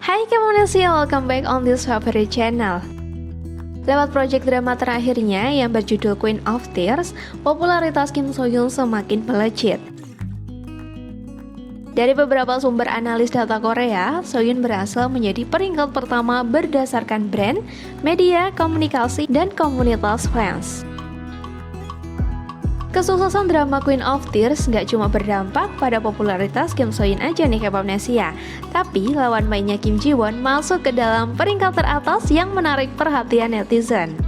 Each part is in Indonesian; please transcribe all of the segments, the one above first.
Hai Kemonesi, welcome back on this favorite channel. Lewat proyek drama terakhirnya yang berjudul Queen of Tears, popularitas Kim So Hyun semakin melejit. Dari beberapa sumber analis data Korea, Soyun berhasil menjadi peringkat pertama berdasarkan brand, media, komunikasi, dan komunitas fans. Kesuksesan drama Queen of Tears nggak cuma berdampak pada popularitas Kim So aja nih K-pop Nesia, tapi lawan mainnya Kim Ji Won masuk ke dalam peringkat teratas yang menarik perhatian netizen.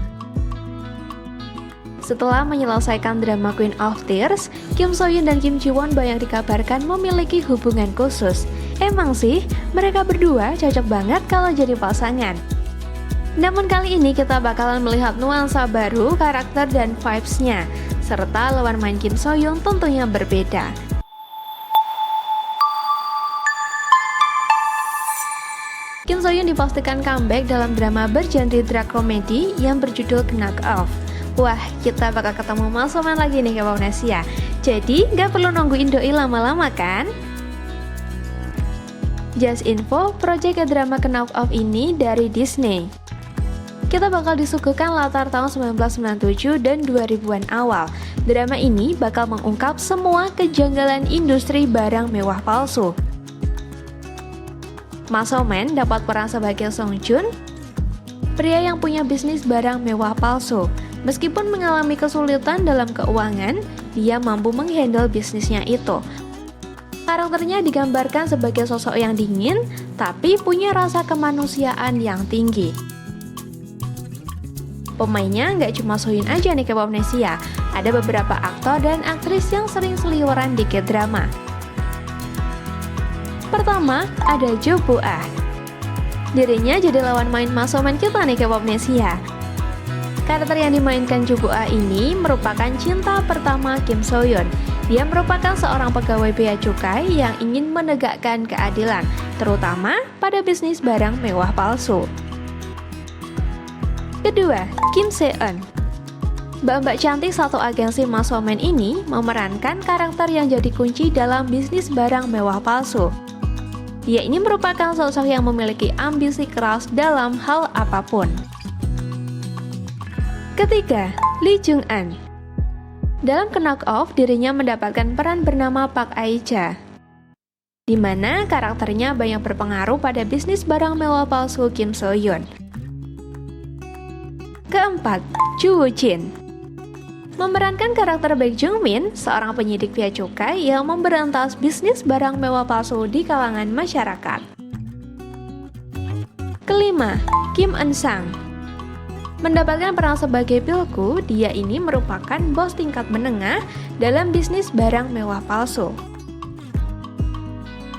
Setelah menyelesaikan drama Queen of Tears, Kim So dan Kim Ji Won banyak dikabarkan memiliki hubungan khusus. Emang sih, mereka berdua cocok banget kalau jadi pasangan. Namun kali ini kita bakalan melihat nuansa baru karakter dan vibes-nya, serta lawan main Kim So Young tentunya berbeda. Kim So Young dipastikan comeback dalam drama bergenre drag komedi yang berjudul Knock Off. Wah, kita bakal ketemu Masoman lagi nih ke Nesia. Jadi, nggak perlu nungguin doi lama-lama kan? Just info, proyek drama Knock Off ini dari Disney kita bakal disuguhkan latar tahun 1997 dan 2000-an awal. Drama ini bakal mengungkap semua kejanggalan industri barang mewah palsu. Masomen dapat peran sebagai Song Jun, pria yang punya bisnis barang mewah palsu. Meskipun mengalami kesulitan dalam keuangan, dia mampu menghandle bisnisnya itu. Karakternya digambarkan sebagai sosok yang dingin, tapi punya rasa kemanusiaan yang tinggi. Pemainnya nggak cuma Soyun aja nih ke Nesia, ada beberapa aktor dan aktris yang sering seliweran di K-drama. Pertama, ada Jo Ah. Dirinya jadi lawan main masoman kita nih ke Nesia. Karakter yang dimainkan Jo Ah ini merupakan cinta pertama Kim Soyun. Dia merupakan seorang pegawai bea cukai yang ingin menegakkan keadilan, terutama pada bisnis barang mewah palsu. Kedua, Kim Se-eun. Mbak-mbak cantik satu agensi masomen ini memerankan karakter yang jadi kunci dalam bisnis barang mewah palsu. Dia ini merupakan sosok yang memiliki ambisi keras dalam hal apa pun. Ketiga, Lee Jung An. Dalam Knock Off, dirinya mendapatkan peran bernama Park Aija, di mana karakternya banyak berpengaruh pada bisnis barang mewah palsu Kim So Hyun. Keempat, Woo Jin memerankan karakter Baek Jung Min, seorang penyidik bea cukai yang memberantas bisnis barang mewah palsu di kalangan masyarakat. Kelima, Kim Eun Sang Mendapatkan peran sebagai Pilku, dia ini merupakan bos tingkat menengah dalam bisnis barang mewah palsu.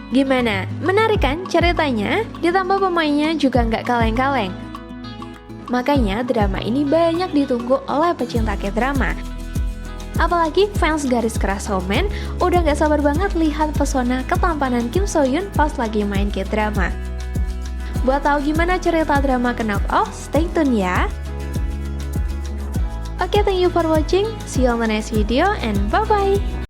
Gimana? Menarik kan ceritanya? Ditambah pemainnya juga nggak kaleng-kaleng. Makanya drama ini banyak ditunggu oleh pecinta K-drama. Apalagi fans garis keras Somen udah gak sabar banget lihat pesona ketampanan Kim So pas lagi main K-drama. Buat tahu gimana cerita drama Knock Off, stay tune ya. Oke, okay, thank you for watching. See you on the next video and bye-bye.